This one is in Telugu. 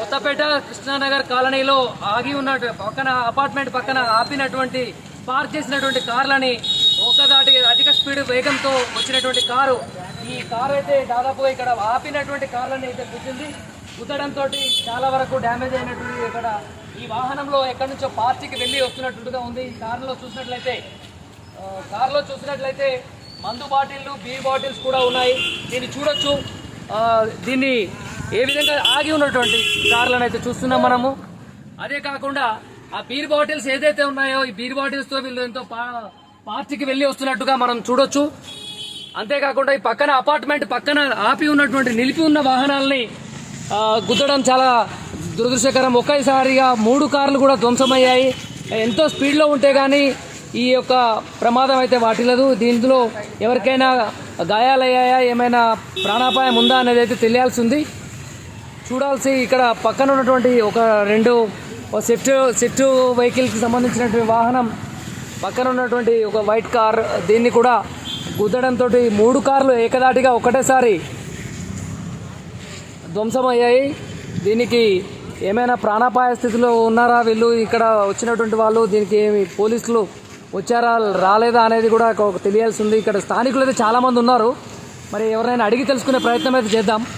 కొత్తపేట కృష్ణానగర్ కాలనీలో ఆగి ఉన్న పక్కన అపార్ట్మెంట్ పక్కన ఆపినటువంటి పార్క్ చేసినటువంటి కార్లని ఒకదాటి అధిక స్పీడ్ వేగంతో వచ్చినటువంటి కారు. ఈ కారు అయితే దాదాపుగా ఇక్కడ ఆపినటువంటి కార్లని అయితే గుద్దింది. గుద్దడంతో చాలా వరకు డ్యామేజ్ అయినటువంటి ఇక్కడ ఈ వాహనంలో ఎక్కడి నుంచో పార్టీకి వెళ్ళి వస్తున్నట్టుగా ఉంది. ఈ కారులో చూసినట్లయితే కారులో చూసినట్లయితే మందు బాటిల్లు బీర్ బాటిల్స్ కూడా ఉన్నాయి. దీన్ని చూడొచ్చు. దీన్ని ఏ విధంగా ఆగి ఉన్నటువంటి కార్లను అయితే చూస్తున్నాం మనము. అదే కాకుండా ఆ బీర్ బాటిల్స్ ఏదైతే ఉన్నాయో ఈ బీర్ బాటిల్స్తో వీళ్ళు ఎంతో పా- పార్టీకి వెళ్ళి వస్తున్నట్టుగా మనం చూడొచ్చు. అంతేకాకుండా ఈ పక్కన అపార్ట్మెంట్ పక్కన ఆపి ఉన్నటువంటి నిలిపి ఉన్న వాహనాలని గుద్దడం చాలా దురదృష్టకరం. ఒకేసారిగా మూడు కార్లు కూడా ధ్వంసమయ్యాయి. ఎంతో స్పీడ్లో ఉంటే కానీ ఈ యొక్క ప్రమాదం అయితే వాటిల్లదు. దీంట్లో ఎవరికైనా గాయాలయ్యాయా? ఏమైనా ప్రాణాపాయం ఉందా అనేది అయితే తెలియాల్సి ఉంది చూడాల్సి ఇక్కడ పక్కన ఉన్నటువంటి ఒక రెండు స్విఫ్ట్ స్విఫ్ట్ వెహికల్కి సంబంధించినటువంటి వాహనం పక్కన ఉన్నటువంటి ఒక వైట్ కార్ దీన్ని కూడా గుద్దడంతో మూడు కార్లు ఏకదాటిగా ఒకటేసారి ధ్వంసమయ్యాయి. దీనికి ఏమైనా ప్రాణాపాయ స్థితిలో ఉన్నారా వీళ్ళు? ఇక్కడ వచ్చినటువంటి వాళ్ళు దీనికి ఏమి పోలీసులు వచ్చారా రాలేదా అనేది కూడా ఒక తెలియాల్సి ఉంది ఇక్కడ స్థానికులు అయితే చాలామంది ఉన్నారు. మరి ఎవరైనా అడిగి తెలుసుకునే ప్రయత్నం అయితే చేద్దాం.